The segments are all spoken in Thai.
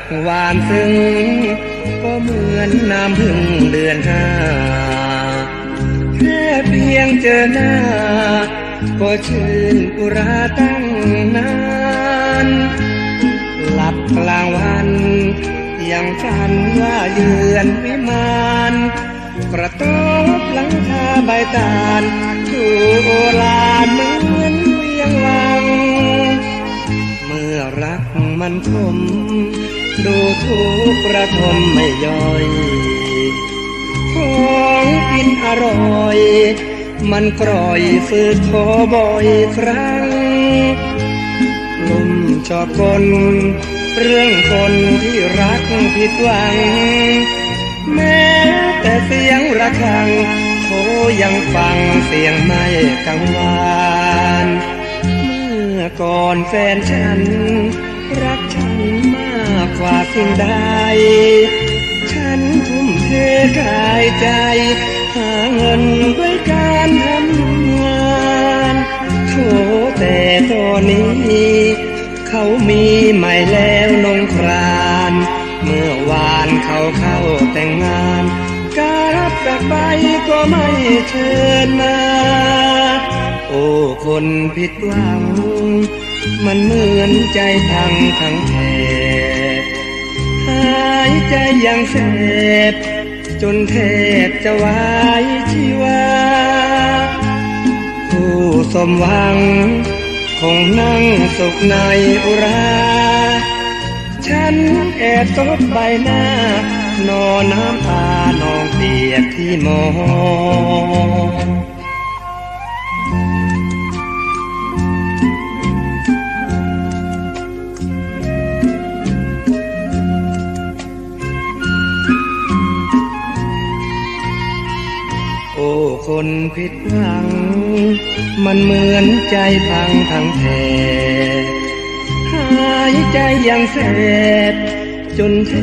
กหวานซึ้งก็เหมือนน้ำพึ่งเดือนห้าแค่เพียงเจอหน้า ก็ชื่นอุราตั้งนาน หลับกลางวัน ยังฝันว่าเยือนวิมานกระตบหลังคาใบตาลถูโอลาเหมือนเวียงวัง เมื่อรักมันคม ดูทุกระทมไม่ย่อย ของกินอร่อย มันกร่อยฝืดคอบ่อยครั้งลมชอบกลเรื่องคนที่รักผิดหวัง แม้แต่เสียงระฆังโทยังฟังเสียงไม่กังวาน เมื่อก่อนแฟนฉัน กว่าสิ่งใด ฉันทุ่มเทกายใจ หาเงินด้วยการทำงานโถแต่ตอนนี้ เขามีใหม่แล้วนงคราน เมื่อวานเขาเข้าแต่งงาน การจากไปก็ไม่เชิญมา โอ้คนผิดหวัง มันเหมือนใจพังทั้งแถ ใจยังแสบจนแทบจะวายชีวา ผู้สมหวัง คงนั่งสุขในอุรา ฉันแอบซบใบหน้า นอนน้ำตา นองเปียกที่มอน คนผิดหวัง มันเหมือนใจพังทั้งแถหายใจยังแสบจนแท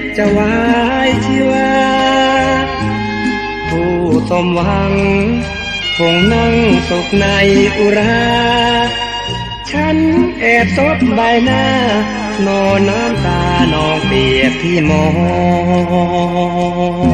บจะวายชีวา ผู้สมหวัง คงนั่งสุขในอุรา ฉันแอบซบใบหน้า นอนน้ำตานองเปียกที่มอน